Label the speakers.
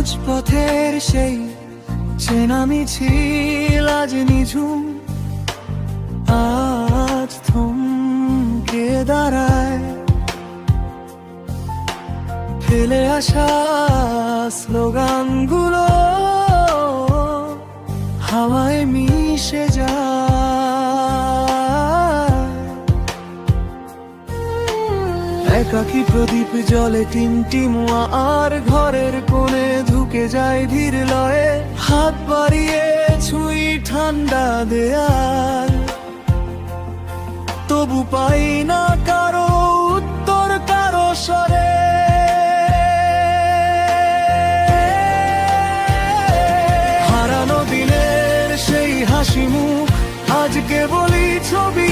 Speaker 1: রাজপথের সেই চেনা মিছিল আজ নিঝুম। আজ থমকে দাঁড়ায়। ফেলে আসা স্লোগানগুলো হাওয়ায় মিশে যায়। একাকি প্রদীপ জলে টিমটিমুয়া আর ঘরের কোন ঢুকে যায় ধীর লয়ে, হাত বাড়িয়ে ছুঁই ঠান্ডা দেয়াল। তবু পাই না কারও উত্তর, কারও স্বরে। হারানো দিনের সেই হাসি মুখ, আজকে বলি ছবি